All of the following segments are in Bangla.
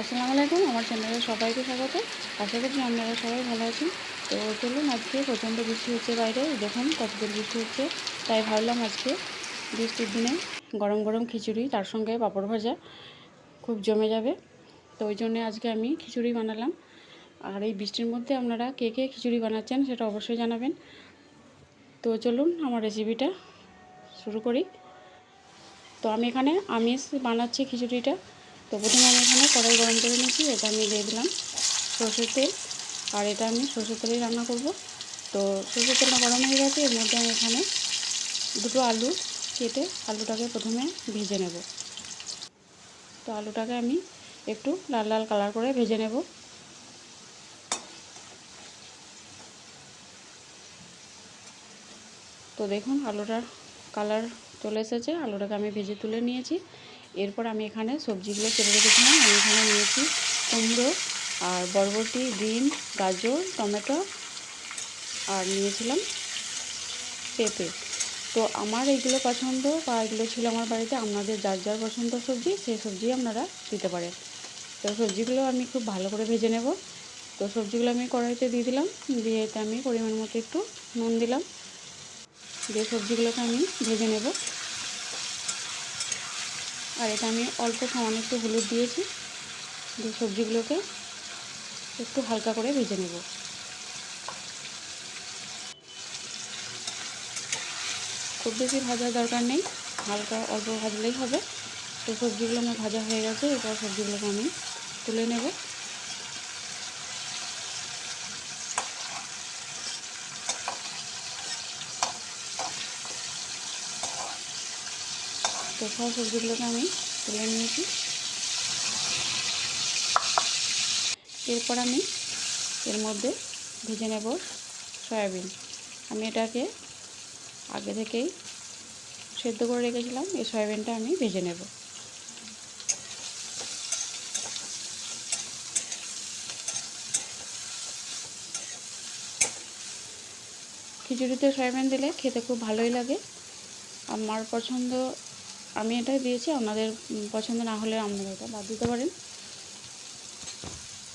আসসালামু আলাইকুম, আমার চ্যানেলে সবাইকে স্বাগত। আশা করছি আপনারা সবাই ভালো আছেন। তো চলুন আজকে প্রচণ্ড বৃষ্টি হচ্ছে বাইরে দেখুন কতদূর বৃষ্টি হচ্ছে। তাই ভাবলাম আজকে বৃষ্টির দিনে গরম গরম খিচুড়ি, তার সঙ্গে পাঁপড় ভাজা খুব জমে যাবে। তো ওই জন্যে আজকে আমি খিচুড়ি বানালাম। আর এই বৃষ্টির মধ্যে আপনারা কে কে খিচুড়ি বানাচ্ছেন সেটা অবশ্যই জানাবেন। তো চলুন আমার রেসিপিটা শুরু করি। তো আমি এখানে আমিষ বানাচ্ছি খিচুড়িটা। তো প্রথমে আমি এখানে কড়াই গরম করে নিয়েছি, এটা আমি দিয়ে দিলাম সর্ষের তেল, আর এটা আমি সর্ষের তেলেই রান্না করব। তো সর্ষের তেলটা গরম হয়ে গেছে, এর মধ্যে আমি এখানে দুটো আলু কেটে আলুটাকে প্রথমে ভেজে নেব। তো আলুটাকে আমি একটু লাল লাল কালার করে ভেজে নেব। তো দেখুন, আলুটার কালার চলে এসেছে, আলুটাকে আমি ভেজে তুলে নিয়েছি। এরপর আমি এখানে সবজিগুলো কেটে রেখেছিলাম। আমি এখানে নিয়েছি কুমড়ো আর বরবটি, বিন, গাজর, টমেটো আর নিয়েছিলাম পেঁপে। তো আমার এইগুলো পছন্দ বা এগুলো ছিল আমার বাড়িতে, আপনাদের যার যার পছন্দ সবজি, সেই সবজি আপনারা দিতে পারেন। তো সবজিগুলো আমি খুব ভালো করে ভেজে নেব। তো সবজিগুলো আমি কড়াইতে দিয়ে দিলাম। দিয়ে এতে আমি পরিমাণ মতো একটু নুন দিলাম। দিয়ে সবজিগুলোকে আমি ভেজে নেব। আর এটা আমি অল্প সামান্য একটু হলুদ দিয়েছি। দিয়ে সবজিগুলোকে একটু হালকা করে ভেজে নেব। খুব বেশি ভাজার দরকার নেই, হালকা অল্প ভাজলেই হবে। তো সবজিগুলো আমার ভাজা হয়ে গেছে, এবার সবজিগুলোকে আমি তুলে নেব। সব সবজিগুলোকে আমি তুলে নিয়েছি। এরপর আমি এর মধ্যে ভেজে নেব সয়াবিন। আমি এটাকে আগে থেকেই সেদ্ধ করে রেখেছিলাম, এই সয়াবিনটা আমি ভেজে নেব। খিচুড়িতে সয়াবিন দিলে খেতে খুব ভালোই লাগে। আমার পছন্দ আমি এটাই দিয়েছি, আপনাদের পছন্দ না হলে আপনারা এটা বাদ দিতে পারেন।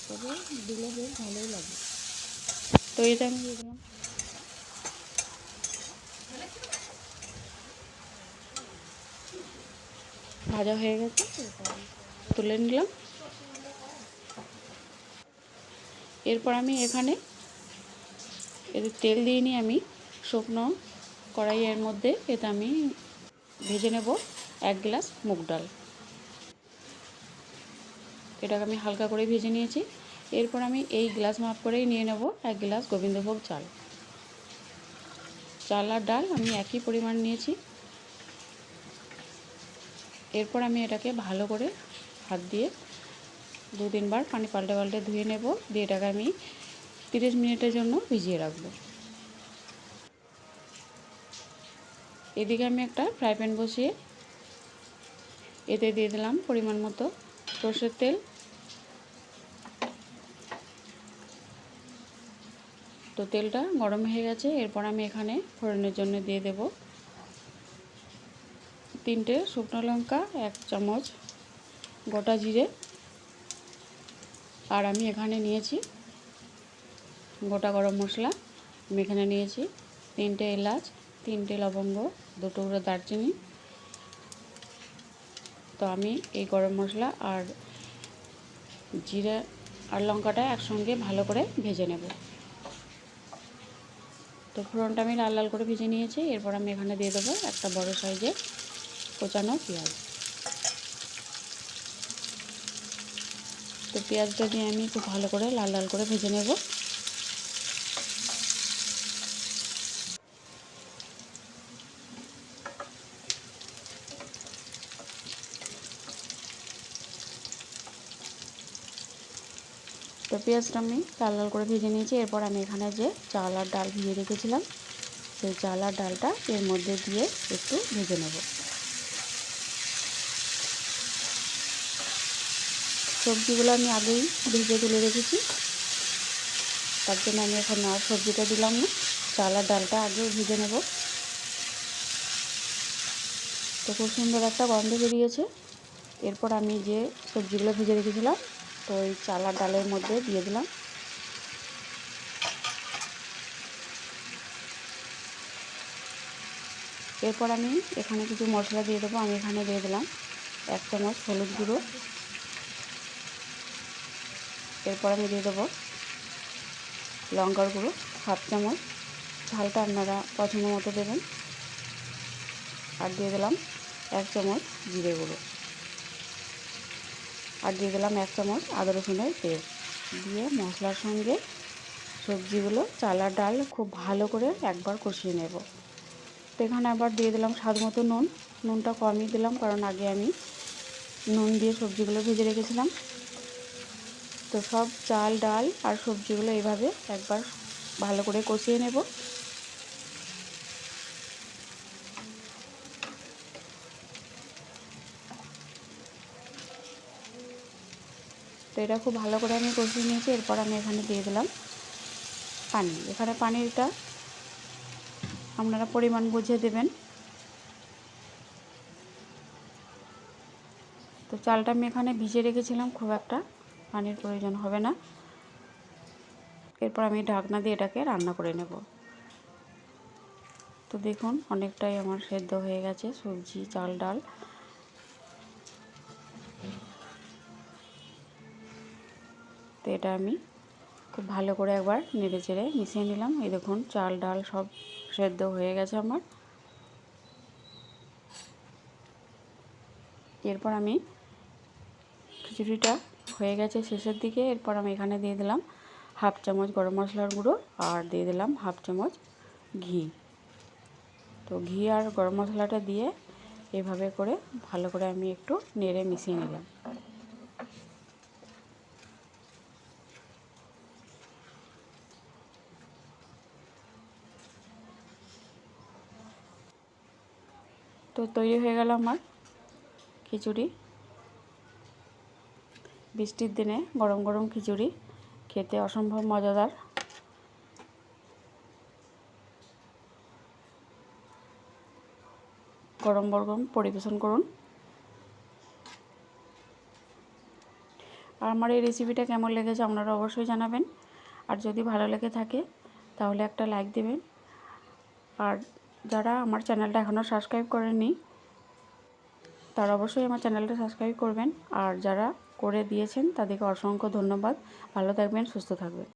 তবে দিলে বেশ ভালোই লাগে। তো এটা আমি দিয়ে দিলাম। ভাজা হয়ে গেছে তুলে নিলাম। এরপর আমি এখানে এর তেল দিয়ে নিয়ে আমি। শুকনো কড়াইয়ের মধ্যে এটা আমি ভেজে নেব। এক গ্লাস মুগ ডাল। এটাকে আমি হালকা করে ভেজে নিয়েছি। এরপর আমি এই গ্লাস মাপ করেই নিয়ে নেব এক গ্লাস গোবিন্দভোগ চাল। চাল আর ডাল আমি একই পরিমাণ নিয়েছি। এরপর আমি এটাকে ভালো করে হাত দিয়ে দু তিনবার পানি পাল্টে পাল্টে ধুয়ে নেব। দিয়ে এটাকে আমি তিরিশ মিনিটের জন্য ভিজিয়ে রাখব। এদিকে আমি একটা ফ্রাই প্যান বসিয়ে এতে দিয়ে দিলাম পরিমাণ মতো সর্ষের তেল। তো তেলটা গরম হয়ে গেছে, এরপর আমি এখানে ফোড়নের জন্য দিয়ে দেব তিনটে শুকনো লঙ্কা, এক চামচ গোটা জিরে। আর আমি এখানে নিয়েছি গোটা গরম মশলা। আমি এখানে নিয়েছি তিনটে এলাচ, তিনটে লবঙ্গ, দুটো দারচিনি তো আমি এই গরম মশলা আর জিরে আর লঙ্কাটা একসঙ্গে ভালো করে ভেজে নেব। তো ফোড়নটা আমি লাল লাল করে ভেজে নিয়েছি। এরপর আমি এখানে দিয়ে দেবো একটা বড় সাইজের কোচানো পেঁয়াজ। তো পেঁয়াজটা দিয়ে আমি খুব ভালো করে লাল লাল করে ভেজে নেব। তো পেঁয়াজটা আমি লাল লাল করে ভেজে নিয়েছি। এরপর আমি এখানে যে চাল আর ডাল ভিজিয়ে রেখেছিলাম, সেই চাল আর ডালটা এর মধ্যে দিয়ে একটু ভেজে নেব। সবজিগুলো আমি আগেই ভেজে তুলে রেখেছি। তার জন্য আমি এখন আর সবজিটা দিলাম না, চাল আর ডালটা আগেও ভেজে নেব। তো খুব সুন্দর একটা গন্ধ বেরিয়েছে। এরপর আমি যে সবজিগুলো ভেজে রেখেছিলাম তো ওই চাল ডালের মধ্যে দিয়ে দিলাম। এরপর আমি এখানে কিছু মশলা দিয়ে দেবো, আমি এখানে দিয়ে দিলাম এক চামচ হলুদ গুঁড়ো। এরপর আমি দিয়ে দেবো লঙ্কার গুঁড়ো, হাফ চামচ। ঝালটা আপনারা পছন্দ মতো দেবেন। আর দিয়ে দিলাম এক চামচ জিরে গুঁড়ো। আর দিয়ে দিলাম এক চামচ আদা রসুনের পেস্ট। দিয়ে মশলার সঙ্গে সবজিগুলো, চাল ডাল খুব ভালো করে একবার কষিয়ে নেব। তো এখানে আবার দিয়ে দিলাম স্বাদ মতো নুন। নুনটা কমই দিলাম কারণ আগে আমি নুন দিয়ে সবজিগুলো ভেজে রেখেছিলাম। তো সব চাল, ডাল আর সবজিগুলো এইভাবে একবার ভালো করে কষিয়ে নেব। তো এটা খুব ভালো করে আমি কষিয়ে নিয়েছি, এরপর আমি এখানে দিয়ে দিলাম পানি। এখানে পানিটা আপনারা পরিমাণ বুঝে দেবেন। তো চালটা আমি এখানে ভিজে রেখেছিলাম, খুব একটা পানির প্রয়োজন হবে না। এরপর আমি ঢাকনা দিয়ে এটাকে রান্না করে নেব। তো দেখুন, অনেকটাই আমার সেদ্ধ হয়ে গেছে, সবজি, চাল, ডাল। তো এটা আমি খুব ভালো করে একবার নেড়ে চেড়ে মিশিয়ে নিলাম। এই দেখুন, চাল, ডাল সব সেদ্ধ হয়ে গেছে আমার। এরপর আমি খিচুড়িটা হয়ে গেছে শেষের দিকে। এরপর আমি এখানে দিয়ে দিলাম হাফ চামচ গরম মশলার গুঁড়ো আর দিয়ে দিলাম হাফ চামচ ঘি। তো ঘি আর গরম মশলাটা দিয়ে এভাবে করে ভালো করে আমি একটু নেড়ে মিশিয়ে নিলাম। তো তৈরি হয়ে গেল আমার খিচুড়ি। বৃষ্টির দিনে গরম গরম খিচুড়ি খেতে অসম্ভব মজাদার। গরম গরম পরিবেশন করুন। আর আমার এই রেসিপিটা কেমন লেগেছে আপনারা অবশ্যই জানাবেন। আর যদি ভালো লেগে থাকে, তাহলে একটা লাইক দেবেন। আর যারা আমার চ্যানেলটা এখনও সাবস্ক্রাইব করেনি তারা অবশ্যই আমার চ্যানেলটা সাবস্ক্রাইব করবেন। আর যারা করে দিয়েছেন, তাদেরকে অসংখ্য ধন্যবাদ। ভালো থাকবেন, সুস্থ থাকবেন।